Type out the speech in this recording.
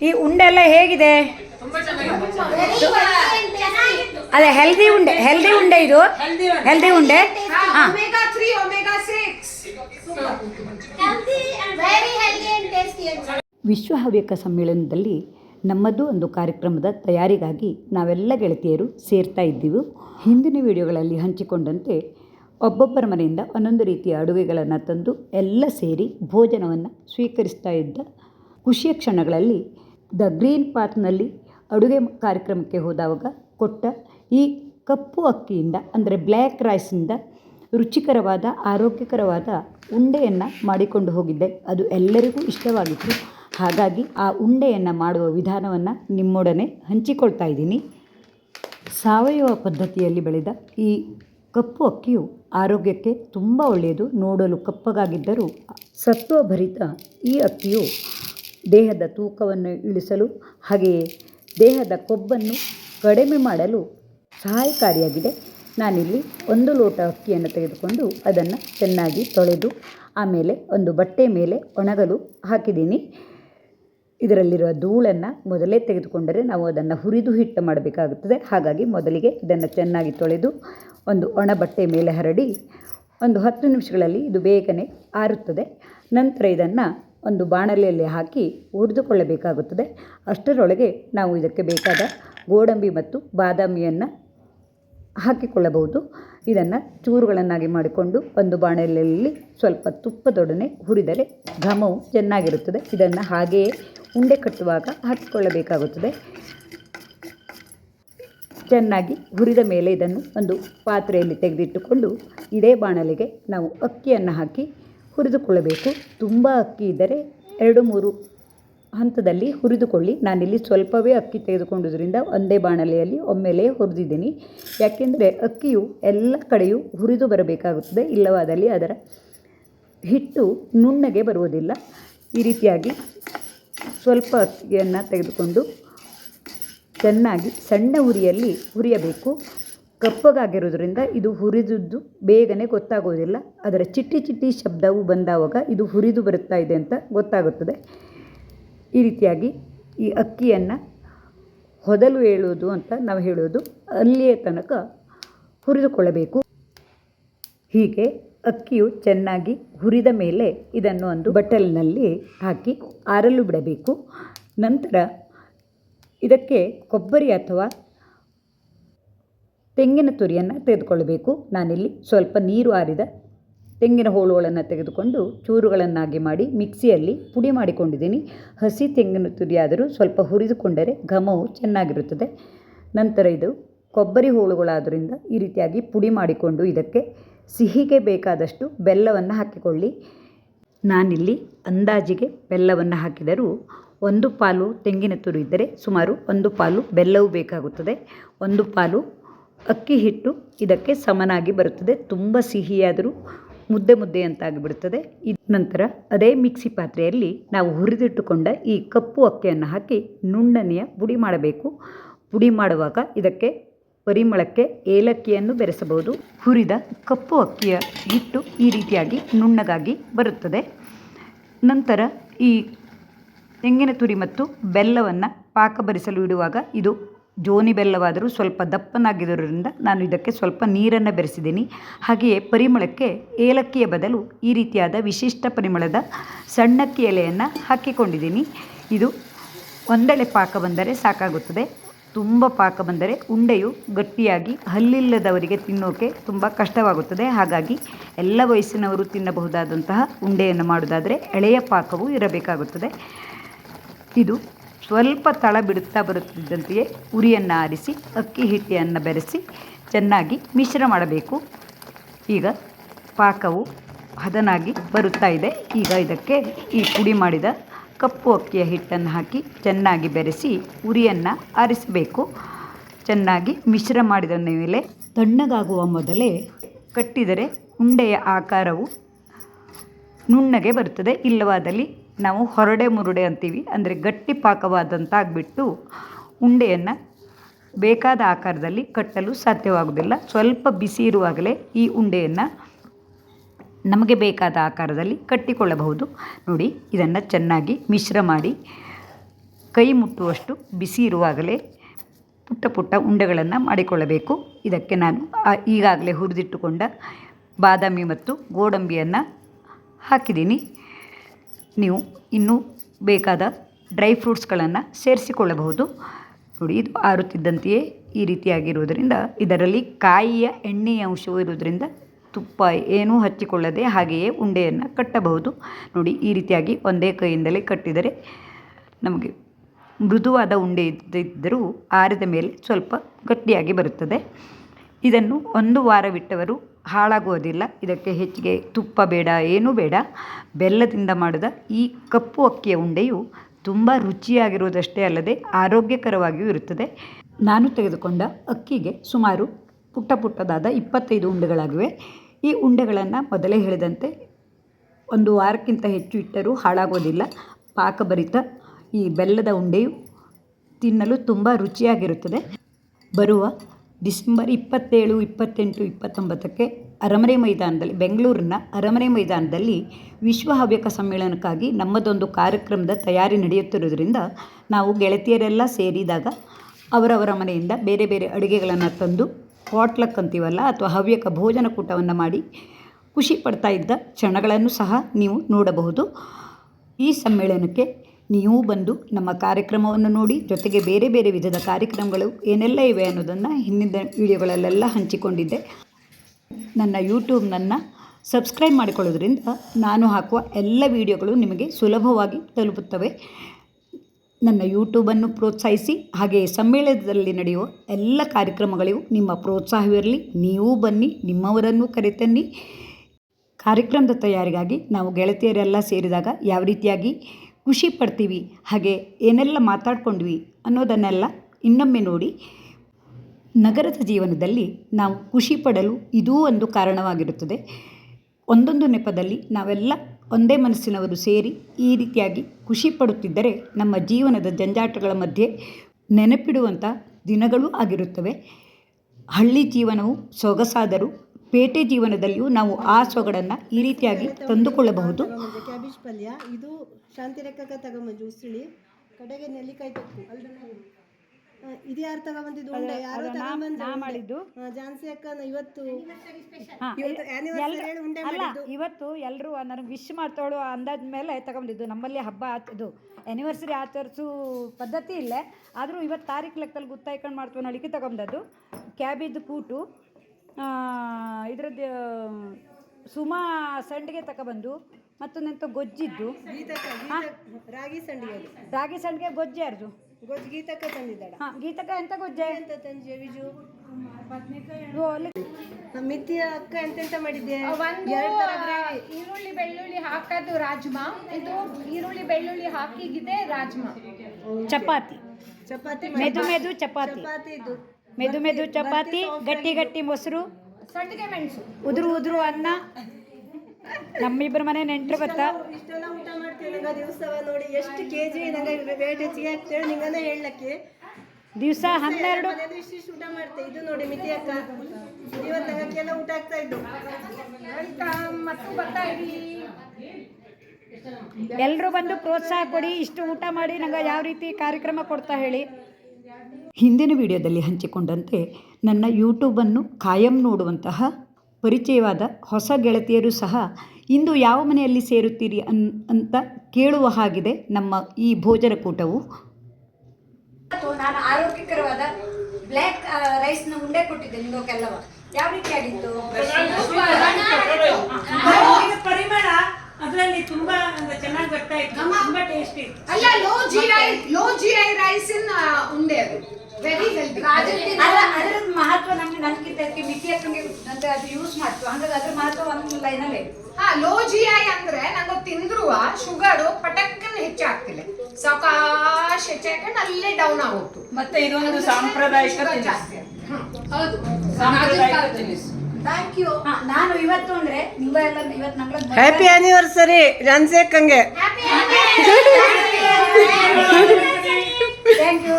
ಈ ಉಂಡೆ ಎಲ್ಲ ಹೇಗಿದೆ ಅದೇ ಹೆಲ್ದಿ ಉಂಡೆ ಹೆಲ್ದಿ ಉಂಡೆ ಇದು ಹೆಲ್ದಿ ಉಂಡೆ ಹಾಂ omega 3, omega 6. Very healthy and tasty. ವಿಶ್ವ ಹವ್ಯಕ ಸಮ್ಮೇಳನದಲ್ಲಿ ನಮ್ಮದು ಒಂದು ಕಾರ್ಯಕ್ರಮದ ತಯಾರಿಗಾಗಿ ನಾವೆಲ್ಲ ಗೆಳತಿಯರು ಸೇರ್ತಾ ಇದ್ದೀವಿ ಹಿಂದಿನ ವಿಡಿಯೋಗಳಲ್ಲಿ ಹಂಚಿಕೊಂಡಂತೆ ಒಬ್ಬೊಬ್ಬರ ಮನೆಯಿಂದ ಒಂದೊಂದು ರೀತಿಯ ಅಡುಗೆಗಳನ್ನು ತಂದು ಎಲ್ಲ ಸೇರಿ ಭೋಜನವನ್ನು ಸ್ವೀಕರಿಸ್ತಾ ಇದ್ದ ಖುಷಿಯ ಕ್ಷಣಗಳಲ್ಲಿ ದ ಗ್ರೀನ್ ಪಾರ್ಕ್ನಲ್ಲಿ ಅಡುಗೆ ಕಾರ್ಯಕ್ರಮಕ್ಕೆ ಹೋದಾಗ ಕೊಟ್ಟ ಈ ಕಪ್ಪು ಅಕ್ಕಿಯಿಂದ, ಅಂದರೆ ಬ್ಲ್ಯಾಕ್ ರೈಸಿಂದ ರುಚಿಕರವಾದ, ಆರೋಗ್ಯಕರವಾದ ಉಂಡೆಯನ್ನು ಮಾಡಿಕೊಂಡು ಹೋಗಿದ್ದೆ. ಅದು ಎಲ್ಲರಿಗೂ ಇಷ್ಟವಾಗಿತ್ತು. ಹಾಗಾಗಿ ಆ ಉಂಡೆಯನ್ನು ಮಾಡುವ ವಿಧಾನವನ್ನು ನಿಮ್ಮೊಡನೆ ಹಂಚಿಕೊಳ್ತಾ ಇದ್ದೀನಿ. ಸಾವಯವ ಪದ್ಧತಿಯಲ್ಲಿ ಬೆಳೆದ ಈ ಕಪ್ಪು ಅಕ್ಕಿಯು ಆರೋಗ್ಯಕ್ಕೆ ತುಂಬ ಒಳ್ಳೆಯದು. ನೋಡಲು ಕಪ್ಪಗಾಗಿದ್ದರೂ ಸತ್ವಭರಿತ ಈ ಅಕ್ಕಿಯು ದೇಹದ ತೂಕವನ್ನು ಇಳಿಸಲು ಹಾಗೆಯೇ ದೇಹದ ಕೊಬ್ಬನ್ನು ಕಡಿಮೆ ಮಾಡಲು ಸಹಾಯಕಾರಿಯಾಗಿದೆ. ನಾನಿಲ್ಲಿ ಒಂದು ಲೋಟ ಅಕ್ಕಿಯನ್ನು ತೆಗೆದುಕೊಂಡು ಅದನ್ನು ಚೆನ್ನಾಗಿ ತೊಳೆದು, ಆಮೇಲೆ ಒಂದು ಬಟ್ಟೆ ಮೇಲೆ ಒಣಗಲು ಹಾಕಿದ್ದೀನಿ. ಇದರಲ್ಲಿರುವ ಧೂಳನ್ನು ಮೊದಲೇ ತೆಗೆದುಕೊಂಡರೆ ನಾವು ಅದನ್ನು ಹುರಿದು ಹಿಟ್ಟು ಮಾಡಬೇಕಾಗುತ್ತದೆ. ಹಾಗಾಗಿ ಮೊದಲಿಗೆ ಇದನ್ನು ಚೆನ್ನಾಗಿ ತೊಳೆದು ಒಂದು ಒಣ ಬಟ್ಟೆ ಮೇಲೆ ಹರಡಿ ಒಂದು ಹತ್ತು ನಿಮಿಷಗಳಲ್ಲಿ ಇದು ಬೇಗನೆ ಆರುತ್ತದೆ. ನಂತರ ಇದನ್ನು ಒಂದು ಬಾಣಲೆಯಲ್ಲಿ ಹಾಕಿ ಹುರಿದುಕೊಳ್ಳಬೇಕಾಗುತ್ತದೆ. ಅಷ್ಟರೊಳಗೆ ನಾವು ಇದಕ್ಕೆ ಬೇಕಾದ ಗೋಡಂಬಿ ಮತ್ತು ಬಾದಾಮಿಯನ್ನು ಹಾಕಿಕೊಳ್ಳಬಹುದು. ಇದನ್ನು ಚೂರುಗಳನ್ನಾಗಿ ಮಾಡಿಕೊಂಡು ಒಂದು ಬಾಣಲೆಯಲ್ಲಿ ಸ್ವಲ್ಪ ತುಪ್ಪದೊಡನೆ ಹುರಿದರೆ ಘಮವು ಚೆನ್ನಾಗಿರುತ್ತದೆ. ಇದನ್ನು ಹಾಗೆಯೇ ಉಂಡೆ ಕಟ್ಟುವಾಗ ಹಾಕಿಕೊಳ್ಳಬೇಕಾಗುತ್ತದೆ. ಚೆನ್ನಾಗಿ ಹುರಿದ ಮೇಲೆ ಇದನ್ನು ಒಂದು ಪಾತ್ರೆಯಲ್ಲಿ ತೆಗೆದಿಟ್ಟುಕೊಂಡು ಇದೇ ಬಾಣಲೆಗೆ ನಾವು ಅಕ್ಕಿಯನ್ನು ಹಾಕಿ ಹುರಿದುಕೊಳ್ಳಬೇಕು. ತುಂಬ ಅಕ್ಕಿ ಇದ್ದರೆ ಎರಡು ಮೂರು ಹಂತದಲ್ಲಿ ಹುರಿದುಕೊಳ್ಳಿ. ನಾನಿಲ್ಲಿ ಸ್ವಲ್ಪವೇ ಅಕ್ಕಿ ತೆಗೆದುಕೊಂಡುದರಿಂದ ಒಂದೇ ಬಾಣಲೆಯಲ್ಲಿ ಒಮ್ಮೆಲೇ ಹುರಿದಿದ್ದೀನಿ. ಯಾಕೆಂದರೆ ಅಕ್ಕಿಯು ಎಲ್ಲ ಕಡೆಯೂ ಹುರಿದು ಬರಬೇಕಾಗುತ್ತದೆ. ಇಲ್ಲವಾದಲ್ಲಿ ಅದರ ಹಿಟ್ಟು ನುಣ್ಣಗೆ ಬರುವುದಿಲ್ಲ. ಈ ರೀತಿಯಾಗಿ ಸ್ವಲ್ಪ ಅಕ್ಕಿಯನ್ನು ತೆಗೆದುಕೊಂಡು ಚೆನ್ನಾಗಿ ಸಣ್ಣ ಉರಿಯಲ್ಲಿ ಹುರಿಯಬೇಕು. ಕಪ್ಪಗಾಗಿರೋದ್ರಿಂದ ಇದು ಹುರಿದದ್ದು ಬೇಗನೆ ಗೊತ್ತಾಗೋದಿಲ್ಲ. ಅದರ ಚಿಟ್ಟಿ ಚಿಟ್ಟಿ ಶಬ್ದವು ಬಂದಾವಾಗ ಇದು ಹುರಿದು ಬರುತ್ತಾ ಇದೆ ಅಂತ ಗೊತ್ತಾಗುತ್ತದೆ. ಈ ರೀತಿಯಾಗಿ ಈ ಅಕ್ಕಿಯನ್ನು ಹೊದಲು ಹೇಳೋದು ಅಂತ ನಾವು ಹೇಳೋದು ಅಲ್ಲಿಯ ತನಕ ಹುರಿದುಕೊಳ್ಳಬೇಕು. ಹೀಗೆ ಅಕ್ಕಿಯು ಚೆನ್ನಾಗಿ ಹುರಿದ ಮೇಲೆ ಇದನ್ನು ಒಂದು ಬಟ್ಟಲಿನಲ್ಲಿ ಹಾಕಿ ಆರಲು ಬಿಡಬೇಕು. ನಂತರ ಇದಕ್ಕೆ ಕೊಬ್ಬರಿ ಅಥವಾ ತೆಂಗಿನ ತುರಿಯನ್ನು ತೆಗೆದುಕೊಳ್ಳಬೇಕು. ನಾನಿಲ್ಲಿ ಸ್ವಲ್ಪ ನೀರು ಆರಿದ ತೆಂಗಿನ ಹೋಳುಗಳನ್ನು ತೆಗೆದುಕೊಂಡು ಚೂರುಗಳನ್ನಾಗಿ ಮಾಡಿ ಮಿಕ್ಸಿಯಲ್ಲಿ ಪುಡಿ ಮಾಡಿಕೊಂಡಿದ್ದೀನಿ. ಹಸಿ ತೆಂಗಿನ ತುರಿಯಾದರೂ ಸ್ವಲ್ಪ ಹುರಿದುಕೊಂಡರೆ ಘಮವು ಚೆನ್ನಾಗಿರುತ್ತದೆ. ನಂತರ ಇದು ಕೊಬ್ಬರಿ ಹೋಳುಗಳಾದ್ದರಿಂದ ಈ ರೀತಿಯಾಗಿ ಪುಡಿ ಮಾಡಿಕೊಂಡು ಇದಕ್ಕೆ ಸಿಹಿಗೆ ಬೇಕಾದಷ್ಟು ಬೆಲ್ಲವನ್ನು ಹಾಕಿಕೊಳ್ಳಿ. ನಾನಿಲ್ಲಿ ಅಂದಾಜಿಗೆ ಬೆಲ್ಲವನ್ನು ಹಾಕಿದರೂ ಒಂದು ಪಾಲು ತೆಂಗಿನ ತುರಿ ಇದ್ದರೆ ಸುಮಾರು ಒಂದು ಪಾಲು ಬೆಲ್ಲವೂ ಬೇಕಾಗುತ್ತದೆ. ಒಂದು ಪಾಲು ಅಕ್ಕಿ ಹಿಟ್ಟು ಇದಕ್ಕೆ ಸಮನಾಗಿ ಬರುತ್ತದೆ. ತುಂಬ ಸಿಹಿಯಾದರೂ ಮುದ್ದೆ ಮುದ್ದೆ ಅಂತಾಗಿಬಿಡುತ್ತದೆ. ಇದ ನಂತರ ಅದೇ ಮಿಕ್ಸಿ ಪಾತ್ರೆಯಲ್ಲಿ ನಾವು ಹುರಿದಿಟ್ಟುಕೊಂಡ ಈ ಕಪ್ಪು ಅಕ್ಕಿಯನ್ನು ಹಾಕಿ ನುಣ್ಣನೆಯ ಪುಡಿ ಮಾಡಬೇಕು. ಪುಡಿ ಮಾಡುವಾಗ ಇದಕ್ಕೆ ಪರಿಮಳಕ್ಕೆ ಏಲಕ್ಕಿಯನ್ನು ಬೆರೆಸಬಹುದು. ಹುರಿದ ಕಪ್ಪು ಅಕ್ಕಿಯ ಹಿಟ್ಟು ಈ ರೀತಿಯಾಗಿ ನುಣ್ಣಗಾಗಿ ಬರುತ್ತದೆ. ನಂತರ ಈ ತೆಂಗಿನ ತುರಿ ಮತ್ತು ಬೆಲ್ಲವನ್ನು ಪಾಕ ಬರಿಸಲು ಇಡುವಾಗ ಇದು ಜೋನಿ ಬೆಲ್ಲವಾದರೂ ಸ್ವಲ್ಪ ದಪ್ಪನಾಗಿರೋದ್ರಿಂದ ನಾನು ಇದಕ್ಕೆ ಸ್ವಲ್ಪ ನೀರನ್ನು ಬೆರೆಸಿದ್ದೀನಿ. ಹಾಗೆಯೇ ಪರಿಮಳಕ್ಕೆ ಏಲಕ್ಕಿಯ ಬದಲು ಈ ರೀತಿಯಾದ ವಿಶಿಷ್ಟ ಪರಿಮಳದ ಸಣ್ಣಕ್ಕಿ ಎಲೆಯನ್ನು ಹಾಕಿಕೊಂಡಿದ್ದೀನಿ. ಇದು ಒಂದೆಳೆ ಪಾಕ ಬಂದರೆ ಸಾಕಾಗುತ್ತದೆ. ತುಂಬ ಪಾಕ ಬಂದರೆ ಉಂಡೆಯು ಗಟ್ಟಿಯಾಗಿ ಹಲ್ಲಿಲ್ಲದವರಿಗೆ ತಿನ್ನೋಕೆ ತುಂಬ ಕಷ್ಟವಾಗುತ್ತದೆ. ಹಾಗಾಗಿ ಎಲ್ಲ ವಯಸ್ಸಿನವರು ತಿನ್ನಬಹುದಾದಂತಹ ಉಂಡೆಯನ್ನು ಮಾಡೋದಾದರೆ ಎಳೆಯ ಪಾಕವು ಇರಬೇಕಾಗುತ್ತದೆ. ಇದು ಸ್ವಲ್ಪ ತಳ ಬಿಡುತ್ತಾ ಬರುತ್ತಿದ್ದಂತೆಯೇ ಉರಿಯನ್ನು ಆರಿಸಿ, ಅಕ್ಕಿ ಹಿಟ್ಟಿಯನ್ನು ಬೆರೆಸಿ ಚೆನ್ನಾಗಿ ಮಿಶ್ರ ಮಾಡಬೇಕು. ಈಗ ಪಾಕವು ಹದನಾಗಿ ಬರುತ್ತಾ ಇದೆ. ಈಗ ಇದಕ್ಕೆ ಈ ಪುಡಿ ಮಾಡಿದ ಕಪ್ಪು ಅಕ್ಕಿಯ ಹಿಟ್ಟನ್ನು ಹಾಕಿ ಚೆನ್ನಾಗಿ ಬೆರೆಸಿ ಉರಿಯನ್ನು ಆರಿಸಬೇಕು. ಚೆನ್ನಾಗಿ ಮಿಶ್ರ ಮಾಡಿದ ಮೇಲೆ ತಣ್ಣಗಾಗುವ ಮೊದಲೇ ಕಟ್ಟಿದರೆ ಉಂಡೆಯ ಆಕಾರವು ನುಣ್ಣಗೆ ಬರುತ್ತದೆ. ಇಲ್ಲವಾದಲ್ಲಿ ನಾವು ಹೊರಡೆ ಮುರುಡೆ ಅಂತೀವಿ. ಅಂದರೆ ಗಟ್ಟಿ ಪಾಕವಾದಂತಾಗ್ಬಿಟ್ಟು ಉಂಡೆಯನ್ನು ಬೇಕಾದ ಆಕಾರದಲ್ಲಿ ಕಟ್ಟಲು ಸಾಧ್ಯವಾಗುವುದಿಲ್ಲ ಸ್ವಲ್ಪ ಬಿಸಿ ಇರುವಾಗಲೇ ಈ ಉಂಡೆಯನ್ನು ನಮಗೆ ಬೇಕಾದ ಆಕಾರದಲ್ಲಿ ಕಟ್ಟಿಕೊಳ್ಳಬಹುದು. ನೋಡಿ, ಇದನ್ನು ಚೆನ್ನಾಗಿ ಮಿಶ್ರ ಮಾಡಿ ಕೈ ಮುಟ್ಟುವಷ್ಟು ಬಿಸಿ ಇರುವಾಗಲೇ ಪುಟ್ಟ ಪುಟ್ಟ ಉಂಡೆಗಳನ್ನು ಮಾಡಿಕೊಳ್ಳಬೇಕು. ಇದಕ್ಕೆ ನಾನು ಈಗಾಗಲೇ ಹುರಿದಿಟ್ಟುಕೊಂಡ ಬಾದಾಮಿ ಮತ್ತು ಗೋಡಂಬಿಯನ್ನು ಹಾಕಿದ್ದೀನಿ. ನೀವು ಇನ್ನೂ ಬೇಕಾದ ಡ್ರೈ ಫ್ರೂಟ್ಸ್ಗಳನ್ನು ಸೇರಿಸಿಕೊಳ್ಳಬಹುದು. ನೋಡಿ, ಇದು ಆರುತ್ತಿದ್ದಂತೆಯೇ ಈ ರೀತಿಯಾಗಿರುವುದರಿಂದ ಇದರಲ್ಲಿ ಕಾಯಿಯ ಎಣ್ಣೆಯ ಅಂಶವೂ ಇರುವುದರಿಂದ ತುಪ್ಪ ಏನೂ ಹಚ್ಚಿಕೊಳ್ಳದೆ ಹಾಗೆಯೇ ಉಂಡೆಯನ್ನು ಕಟ್ಟಬಹುದು. ನೋಡಿ, ಈ ರೀತಿಯಾಗಿ ಒಂದೇ ಕೈಯಿಂದಲೇ ಕಟ್ಟಿದರೆ ನಮಗೆ ಮೃದುವಾದ ಉಂಡೆ ಇದ್ದರೂ ಆರಿದ ಮೇಲೆ ಸ್ವಲ್ಪ ಗಟ್ಟಿಯಾಗಿ ಬರುತ್ತದೆ. ಇದನ್ನು ಒಂದು ವಾರ ಬಿಟ್ಟವರು ಹಾಳಾಗುವುದಿಲ್ಲ ಇದಕ್ಕೆ ಹೆಚ್ಚಿಗೆ ತುಪ್ಪ ಬೇಡ, ಏನೂ ಬೇಡ. ಬೆಲ್ಲದಿಂದ ಮಾಡಿದ ಈ ಕಪ್ಪು ಅಕ್ಕಿಯ ಉಂಡೆಯು ತುಂಬ ರುಚಿಯಾಗಿರುವುದಷ್ಟೇ ಅಲ್ಲದೆ ಆರೋಗ್ಯಕರವಾಗಿಯೂ ಇರುತ್ತದೆ. ನಾನು ತೆಗೆದುಕೊಂಡ ಅಕ್ಕಿಗೆ ಸುಮಾರು ಪುಟ್ಟ ಪುಟ್ಟದಾದ ಇಪ್ಪತ್ತೈದು ಉಂಡೆಗಳಾಗಿವೆ. ಈ ಉಂಡೆಗಳನ್ನು ಮೊದಲೇ ಹೇಳಿದಂತೆ ಒಂದು ವಾರಕ್ಕಿಂತ ಹೆಚ್ಚು ಇಟ್ಟರೂ ಹಾಳಾಗೋದಿಲ್ಲ. ಪಾಕಭರಿತ ಈ ಬೆಲ್ಲದ ಉಂಡೆಯು ತಿನ್ನಲು ತುಂಬ ರುಚಿಯಾಗಿರುತ್ತದೆ. ಬರುವ ಡಿಸೆಂಬರ್ ಇಪ್ಪತ್ತೇಳು, ಇಪ್ಪತ್ತೆಂಟು, ಇಪ್ಪತ್ತೊಂಬತ್ತಕ್ಕೆ ಅರಮನೆ ಮೈದಾನದಲ್ಲಿ, ಬೆಂಗಳೂರಿನ ಅರಮನೆ ಮೈದಾನದಲ್ಲಿ ವಿಶ್ವ ಹವ್ಯಕ ಸಮ್ಮೇಳನಕ್ಕಾಗಿ ನಮ್ಮದೊಂದು ಕಾರ್ಯಕ್ರಮದ ತಯಾರಿ ನಡೆಯುತ್ತಿರುವುದರಿಂದ ನಾವು ಗೆಳತಿಯರೆಲ್ಲ ಸೇರಿದಾಗ ಅವರವರ ಮನೆಯಿಂದ ಬೇರೆ ಬೇರೆ ಅಡುಗೆಗಳನ್ನು ತಂದು ಪಾಟ್ಲಕ್ ಅಂತೀವಲ್ಲ ಅಥವಾ ಹವ್ಯಕ ಭೋಜನ ಕೂಟವನ್ನು ಮಾಡಿ ಖುಷಿ ಪಡ್ತಾ ಇದ್ದ ಕ್ಷಣಗಳನ್ನು ಸಹ ನೀವು ನೋಡಬಹುದು. ಈ ಸಮ್ಮೇಳನಕ್ಕೆ ನೀವು ಬಂದು ನಮ್ಮ ಕಾರ್ಯಕ್ರಮವನ್ನು ನೋಡಿ, ಜೊತೆಗೆ ಬೇರೆ ಬೇರೆ ವಿಧದ ಕಾರ್ಯಕ್ರಮಗಳು ಏನೆಲ್ಲ ಇವೆ ಅನ್ನೋದನ್ನು ಹಿಂದಿನ ವಿಡಿಯೋಗಳಲ್ಲೆಲ್ಲ ಹಂಚಿಕೊಂಡಿದ್ದೆ. ನನ್ನ ಯೂಟ್ಯೂಬ್ನನ್ನು ಸಬ್ಸ್ಕ್ರೈಬ್ ಮಾಡಿಕೊಳ್ಳೋದ್ರಿಂದ ನಾನು ಹಾಕುವ ಎಲ್ಲ ವಿಡಿಯೋಗಳು ನಿಮಗೆ ಸುಲಭವಾಗಿ ತಲುಪುತ್ತವೆ. ನನ್ನ ಯೂಟ್ಯೂಬನ್ನು ಪ್ರೋತ್ಸಾಹಿಸಿ, ಹಾಗೆಯೇ ಸಮ್ಮೇಳನದಲ್ಲಿ ನಡೆಯುವ ಎಲ್ಲ ಕಾರ್ಯಕ್ರಮಗಳಿಗೂ ನಿಮ್ಮ ಪ್ರೋತ್ಸಾಹವಿರಲಿ. ನೀವು ಬನ್ನಿ, ನಿಮ್ಮವರನ್ನು ಕರೆತನ್ನಿ. ಕಾರ್ಯಕ್ರಮದ ತಯಾರಿಗಾಗಿ ನಾವು ಗೆಳತಿಯರೆಲ್ಲ ಸೇರಿದಾಗ ಯಾವ ರೀತಿಯಾಗಿ ಖುಷಿ ಪಡ್ತೀವಿ, ಹಾಗೆ ಏನೆಲ್ಲ ಮಾತಾಡ್ಕೊಂಡ್ವಿ ಅನ್ನೋದನ್ನೆಲ್ಲ ಇನ್ನೊಮ್ಮೆ ನೋಡಿ. ನಗರದ ಜೀವನದಲ್ಲಿ ನಾವು ಖುಷಿ ಪಡಲು ಇದೂ ಒಂದು ಕಾರಣವಾಗಿರುತ್ತದೆ. ಒಂದೊಂದು ನೆಪದಲ್ಲಿ ನಾವೆಲ್ಲ ಒಂದೇ ಮನಸ್ಸಿನವರು ಸೇರಿ ಈ ರೀತಿಯಾಗಿ ಖುಷಿ ಪಡುತ್ತಿದ್ದರೆ ನಮ್ಮ ಜೀವನದ ಜಂಜಾಟಗಳ ಮಧ್ಯೆ ನೆನಪಿಡುವಂಥ ದಿನಗಳೂ ಆಗಿರುತ್ತವೆ. ಹಳ್ಳಿ ಜೀವನವು ಸೊಗಸಾದರೂ ಪೇಟೆ ಜೀವನದಲ್ಲಿಯೂ ನಾವು ಆ ಸೊಗಡನ್ನು ಈ ರೀತಿಯಾಗಿ ತಂದುಕೊಳ್ಳಬಹುದು. ಕ್ಯಾಬೇಜ್ ಪಲ್ಯ ಇದು ಶಾಂತಿ ಲೆಕ್ಕಕ್ಕ ತಗೊಂಬಂದು ಉಸಿಳಿ ಕಡೆಗೆ ನೆಲ್ಲಿಕಾಯಿ ತೊಕ್ಕು. ಇದು ಯಾರು ತಗೊಂಬಂದಿದ್ದು? ಉಂಡೆ. ಯಾರು ತಗೊಂಬಂದ್ರು ಮಾಡಿದ್ದು. ಜಾನ್ಸಿ ಅಕ್ಕನ ಇವತ್ತು ಅಲ್ಲ ಇವತ್ತು ಎಲ್ಲರೂ ನನಗೆ ವಿಶ್ ಮಾಡ್ತಾಳು ಅಂದಾದ ಮೇಲೆ ತಗೊಂಡಿದ್ದು ನಮ್ಮಲ್ಲಿ ಹಬ್ಬ ಆಚ ಇದು ಆ್ಯನಿವರ್ಸರಿ ಆಚರಿಸೋ ಪದ್ಧತಿ ಇಲ್ಲೇ. ಆದರೂ ಇವತ್ತು ತಾರೀಕು ಲೆಕ್ಕದಲ್ಲಿ ಗುತ್ತಾಯ್ಕೊಂಡು ಮಾಡ್ತೀವಿ ನೋಡಿಕೆ ತಗೊಂಡದ್ದು ಕ್ಯಾಬೇಜ್ ಕೂಟು. ಇದ್ರದ್ದು ಸುಮಾ ಸಂಡಿಗೆ ತಗೊಬಂದು ಮತ್ತೊಂದೆಂತ ಗೊಜ್ಜಿದ್ದು. ರಾಗಿ ಸಂಡಿಗೆ ಅದು. ರಾಗಿ ಸಂಡಿಗೆ ಗೊಜ್ಜೆ ಯಾರ್ದು? ಗೊಜ್ಜು ಗೀತಕ್ಕ ತಂದಿದ್ದಾಳ. ಹಾಂ ಗೀತಕ್ಕ ಎಂತ ಗೊಜ್ಜೆ? ಎಂತ ತಂದೆ ವಿಜು ಮಿತಿಯ ಅಕ್ಕ ಎಂತೆಂತ ಮಾಡಿದ್ದೆ ಈರುಳ್ಳಿ ಬೆಳ್ಳುಳ್ಳಿ ಹಾಕದು ರಾಜ್ಮಾ. ಇದು ಈರುಳ್ಳಿ ಬೆಳ್ಳುಳ್ಳಿ ಹಾಕಿಗಿದೆ ರಾಜ್ಮಾ. ಚಪಾತಿ. ಚಪಾತಿ ಮೆದು ಮೆದು ಚಪಾತಿ. ಚಪಾತಿ ಇದು ಮೆದು ಮೆದು ಚಪಾತಿ ಗಟ್ಟಿ ಗಟ್ಟಿ ಮೊಸರು ಸಂಡಿಗೆ ಮೆಣಸು. ಉದುರು ಉದುರು ಅನ್ನ. ನಮ್ಮಿಬ್ಬರ ಮನೆ ನೆಂಟರು ಗೊತ್ತಾ? ಇಷ್ಟೆಲ್ಲ ಊಟ ಮಾಡ್ತೀನಿ ನಂಗೆ ದಿವಸವ ನೋಡಿ. ಎಷ್ಟು ಕೆ ಜಿ ನಂಗೆ ವೇಟ್ ಹೆಚ್ಚಿಗೆ ಆಗ್ತೇವೆ ನಿಂಗನೇ ಹೇಳಕ್ಕೆ. ದಿವಸ ಹನ್ನೆರಡು ಇಷ್ಟಿಷ್ಟು ಊಟ ಮಾಡ್ತೆ. ಇದು ನೋಡಿ ಮಿತಿ ಅಕ್ಕ. ಇವತ್ತು ನಂಗಕ್ಕೆಲ್ಲ ಊಟ ಆಗ್ತಾ ಇದ್ದು ಅಂತ ಮತ್ತು ಬರ್ತಾ ಇದ್ದೀವಿ ಎಲ್ಲರೂ ಬಂದು ಪ್ರೋತ್ಸಾಹ ಕೊಡಿ. ಇಷ್ಟು ಊಟ ಮಾಡಿ ನಂಗೆ ಯಾವ ರೀತಿ ಕಾರ್ಯಕ್ರಮ ಕೊಡ್ತಾ ಹೇಳಿ. ಹಿಂದಿನ ವಿಡಿಯೋದಲ್ಲಿ ಹಂಚಿಕೊಂಡಂತೆ ನನ್ನ ಯೂಟ್ಯೂಬನ್ನು ಕಾಯಂ ನೋಡುವಂತಹ ಪರಿಚಯವಾದ ಹೊಸ ಗೆಳತಿಯರು ಸಹ ಇಂದು ಯಾವ ಮನೆಯಲ್ಲಿ ಸೇರುತ್ತೀರಿ ಅನ್ ಅಂತ ಕೇಳುವ ಹಾಗಿದೆ ನಮ್ಮ ಈ ಭೋಜನ ಕೂಟವು. ನಾನು ಆರೋಗ್ಯಕರವಾದ ಬ್ಲ್ಯಾಕ್ ರೈಸ್ನ ಉಂಡೆ ಕೊಟ್ಟಿದ್ದೆ ನಿಮಗೆಲ್ಲವ. ಯಾವ ರೀತಿಯಾಗಿತ್ತು? ಪರಿಮಳ ಅದರಲ್ಲಿ ತುಂಬಾ ಚೆನ್ನಾಗಿ ಬರ್ತಾ ಇತ್ತು. ತುಂಬಾ ಟೇಸ್ಟಿ ಇತ್ತು. ಅಲ್ಲ low G I low G I rice ಇನ್ ಉಂಡೆ ಅದು. ವೆರಿ ಹೆಲ್ದಿ ಅದರ ಅದರ ಮಹತ್ವ ನಮ್ಗೆ ನನಗಿಂತ ಅದಕ್ಕೆ ಮಿತಿ ಹಾಕಂಗೆ ಅಂತ ಅದು ಯೂಸ್ ಮಾಡ್ತು ಹಂಗಾಗಿ ಅದ್ರ ಮಹತ್ವ ಒಂದು ಲೈನಲ್ಲೇ ಹಾ ಲೋ ಜಿ ಐ ಅಂದ್ರೆ ನಂಗೆ ತಿಂದ್ರು ಶುಗರು ಪಟಕ್ಕನ್ ಹೆಚ್ಚಾಗ್ತಿಲ್ಲ. ಸಾವಕಾಶ ಹೆಚ್ಚಾಕೊಂಡು ಅಲ್ಲೇ ಡೌನ್ ಆಗೋಗ್ತು. ಮತ್ತೆ ಇದೊಂದು ಸಾಂಪ್ರದಾಯಿಕ ಜಾಸ್ತಿ ಹೌದು. ಸಾಂಪ್ರದಾಯಿಕ ತಿನಿಸು. ಥ್ಯಾಂಕ್ ಯು ನಾನು ಇವತ್ತು ಅಂದ್ರೆ ನಿಮ್ಗೆಲ್ಲ ಇವತ್ತು ನಮ್ಗೆ ಹ್ಯಾಪಿ ಆನಿವರ್ಸರಿ ಅಕ್ಕಂಗೆ ಥ್ಯಾಂಕ್ ಯು